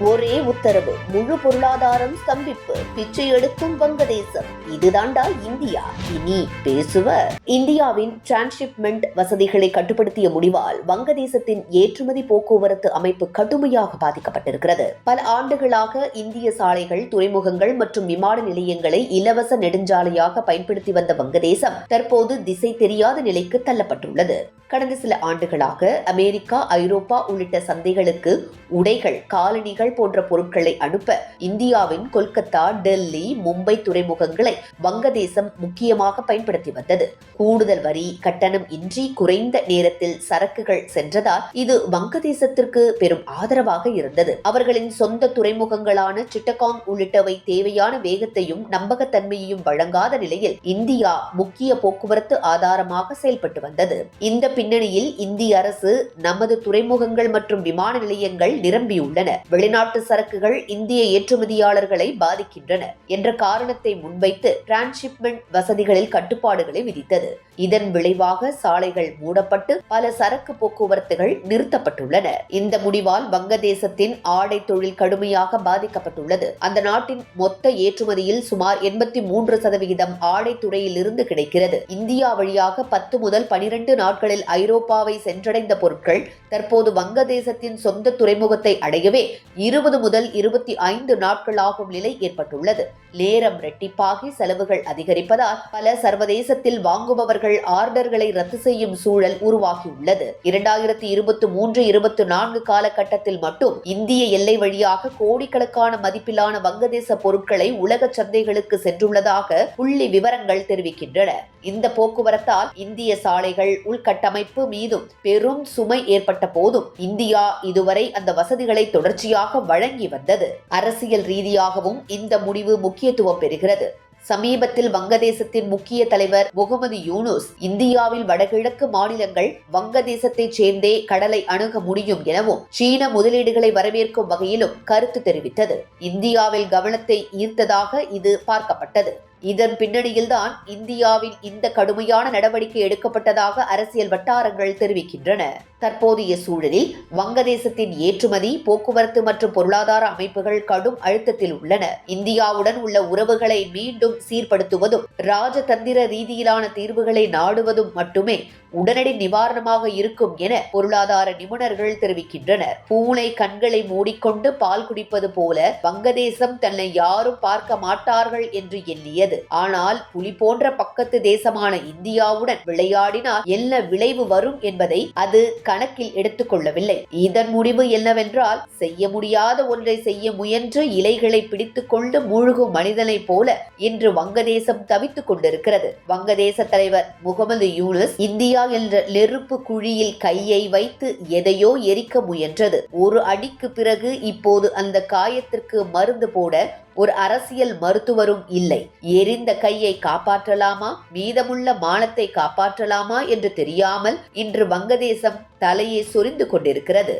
ஒரே உத்தரவு முழு பொருளாதாரம் ஸ்தம்பிப்பு. பிச்சை எடுக்கும் வங்கதேசம். இதுதாண்டா இந்தியா. இனி பேசுவர் இந்தியாவின் டிரான்ஸ்ஷிப்மெண்ட் வசதிகளை கட்டுப்படுத்திய முடிவால் வங்கதேசத்தின் ஏற்றுமதி போக்குவரத்து அமைப்பு கடுமையாக பாதிக்கப்பட்டிருக்கிறது. பல ஆண்டுகளாக இந்திய சாலைகள் துறைமுகங்கள் மற்றும் விமான நிலையங்களை இலவச நெடுஞ்சாலையாக பயன்படுத்தி வந்த வங்கதேசம் தற்போது திசை தெரியாத நிலைக்கு தள்ளப்பட்டுள்ளது. கடந்த சில ஆண்டுகளாக அமெரிக்கா ஐரோப்பா உள்ளிட்ட சந்தைகளுக்கு உடைகள் காலணிகள் போன்ற பொருட்களை அனுப்ப இந்தியாவின் கொல்கத்தா டெல்லி மும்பை துறைமுகங்களை வங்கதேசம் முக்கியமாக பயன்படுத்தி வந்தது. கூடுதல் வரி கட்டணம் இன்றி குறைந்த நேரத்தில் சரக்குகள் சென்றதால் இது வங்கதேசத்திற்கு பெரும் ஆதரவாக இருந்தது. அவர்களின் சொந்த துறைமுகங்களான சிட்டகாங் உள்ளிட்டவை தேவையான வேகத்தையும் நம்பகத்தன்மையையும் வழங்காத நிலையில் இந்தியா முக்கிய போக்குவரத்து ஆதாரமாக செயல்பட்டு வந்தது. இந்த பின்னணியில் இந்திய அரசு நமது துறைமுகங்கள் மற்றும் விமான நிலையங்கள் நிரம்பியுள்ளன. வெளிநாட்டு சரக்குகள் இந்திய ஏற்றுமதியாளர்களை பாதிக்கின்றன என்ற காரணத்தை முன்வைத்து டிரான்ஸ்ஷிப்மெண்ட் வசதிகளில் கட்டுப்பாடுகளை விதித்தது. இதன் விளைவாக சாலைகள் மூடப்பட்டு பல சரக்கு போக்குவரத்துகள் நிறுத்தப்பட்டுள்ளன. இந்த முடிவால் வங்கதேசத்தின் ஆடை தொழில் கடுமையாக பாதிக்கப்பட்டுள்ளது. அந்த நாட்டின் மொத்த ஏற்றுமதியில் சுமார் எண்பத்தி மூன்று சதவிகிதம் ஆடை துறையில் இருந்து கிடைக்கிறது. இந்தியா வழியாக பத்து முதல் பனிரெண்டு நாட்களில் ஐரோப்பாவை சென்றடைந்த பொருட்கள் தற்போது வங்கதேசத்தின் சொந்த துறைமுகத்தை அடையவே இருபது முதல் இருபத்தி ஐந்து நாட்கள் ஆகும் நிலை ஏற்பட்டுள்ளது. நேரம் ரெட்டிப்பாகி செலவுகள் அதிகரிப்பதால் பல சர்வதேசத்தில் வாங்குபவர்கள் ஆர்டர்களை ரத்து செய்யும் சூழல் உருவாகியுள்ளது. இரண்டாயிரத்தி இருபத்தி மூன்று இருபத்தி நான்கு காலகட்டத்தில் மட்டும் இந்திய எல்லை வழியாக கோடிக்கணக்கான மதிப்பிலான வங்கதேச பொருட்களை உலக சந்தைகளுக்கு சென்றுள்ளதாக புள்ளி விவரங்கள் தெரிவிக்கின்றன. இந்த போக்குவரத்தால் இந்திய சாலைகள் உள்கட்டமைப்பு மீதும் பெரும் சுமை ஏற்பட்ட போதும் இந்தியா இதுவரை அந்த வசதிகளை தொடர்ச்சியாக வழங்கி வந்தது. அரசியல் ரீதியாகவும் இந்த முடிவு முக்கியத்துவம் பெறுகிறது. சமீபத்தில் வங்கதேசத்தின் முக்கிய தலைவர் முகமது யூனுஸ் இந்தியாவில் வடகிழக்கு மாநிலங்கள் வங்கதேசத்தைச் சேர்ந்தே கடலை அணுக முடியும் எனவும் சீன முதலீடுகளை வரவேற்கும் வகையிலும் கருத்து தெரிவித்தது. இந்தியாவில் கவனத்தை ஈர்த்ததாக இது பார்க்கப்பட்டது. இதன் பின்னணியில்தான் இந்தியாவின் இந்த கடுமையான நடவடிக்கை எடுக்கப்பட்டதாக அரசியல் வட்டாரங்கள் தெரிவிக்கின்றன. தற்போதைய சூழலில் வங்கதேசத்தின் ஏற்றுமதி போக்குவரத்து மற்றும் பொருளாதார அமைப்புகள் கடும் அழுத்தத்தில் உள்ளன. இந்தியாவுடன் உள்ள உறவுகளை மீண்டும் சீர்படுத்துவதும் ராஜதந்திர ரீதியிலான தீர்வுகளை நாடுவதும் மட்டுமே உடனடி நிவாரணமாக இருக்கும் என பொருளாதார நிபுணர்கள் தெரிவிக்கின்றனர். பூனை கண்களை மூடிக்கொண்டு பால் குடிப்பது போல வங்கதேசம் தன்னை யாரும் பார்க்க மாட்டார்கள் என்று எண்ணியது. ஆனால் புலி போன்ற பக்கத்து தேசமான இந்தியாவுடன் விளையாடினால் என்ன விளைவு வரும் என்பதை அது கணக்கில் எடுத்துக்கொள்ளவில்லை. இதன் முடிவு என்னவென்றால் செய்ய முடியாத ஒன்றை செய்ய முயன்று இலைகளை பிடித்துக் கொண்டு மூழ்கும் மனிதனைப் போல இன்று வங்கதேசம் தவித்துக் கொண்டிருக்கிறது. வங்கதேச தலைவர் முகமது யூனுஸ் இந்தியா என்ற நெருப்பு குழியில் கையை வைத்து எதையோ எரிக்க முயன்றது. ஒரு அடிக்கு பிறகு இப்போது அந்த காயத்திற்கு மருந்து போட ஒரு அரசியல் மருத்துவரும் இல்லை. எரிந்த கையை காப்பாற்றலாமா? மீதமுள்ள மானத்தை காப்பாற்றலாமா என்று தெரியாமல் இன்று வங்கதேசம் தலையை சொரிந்து கொண்டிருக்கிறது.